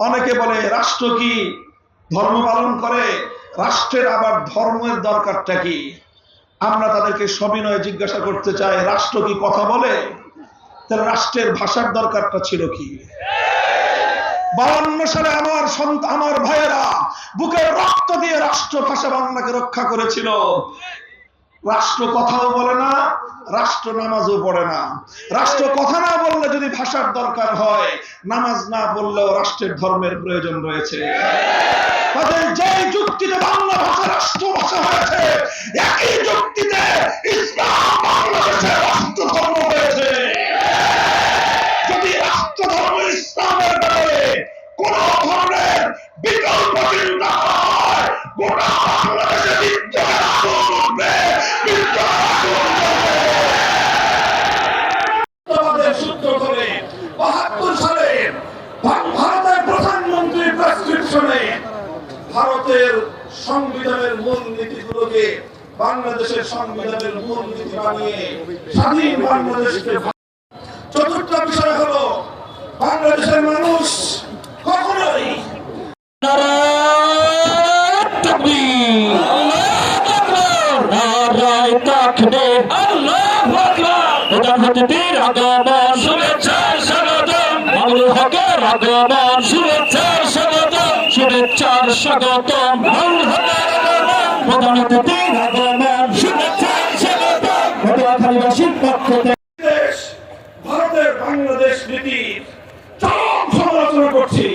অনেকে বলে, রাষ্ট্র কি ধর্ম পালন করে? রাষ্ট্রের আবার ধর্মের দরকারটা কি? আমরা তাদেরকে সবিনয়ে জিজ্ঞাসা করতে চাই, রাষ্ট্র কি কথা বলে? তাহলে রাষ্ট্রের ভাষার দরকারটা ছিল কি? বাউন্ন সালে আমার সন্ত আমার ভাইয়েরা বুকের রক্ত দিয়ে রাষ্ট্র ভাষা বাংলাকে রক্ষা করেছিল। রাষ্ট্র কথাও বলে না, রাষ্ট্র নামাজও পড়ে না। রাষ্ট্র কথা না বললে যদি ভাষার দরকার হয়, নামাজ না বললেও রাষ্ট্রের ধর্মের প্রয়োজন রয়েছে। যে যুক্তিতে বাংলা ভাষা রাষ্ট্র ভাষা হয়েছে বাহাত্তর সালে ভারতের প্রধানমন্ত্রীর প্রেসক্রিপশনে ভারতের সংবিধানের মূল নীতিগুলোকে বাংলাদেশের সংবিধানের মূল নীতি বানিয়ে স্বাধীন বাংলাদেশকে চতুর্থ বিষয় হলো বাংলাদেশের মানুষ কখনোই শুভেচ্ছার স্বাগতম প্রধান অতিথির আগমন শুভেচ্ছার স্বাগতম পটুয়াখালীবাসীর পক্ষ থেকে ভারতের বাংলাদেশ নীতির চরম সমালোচনা করছি।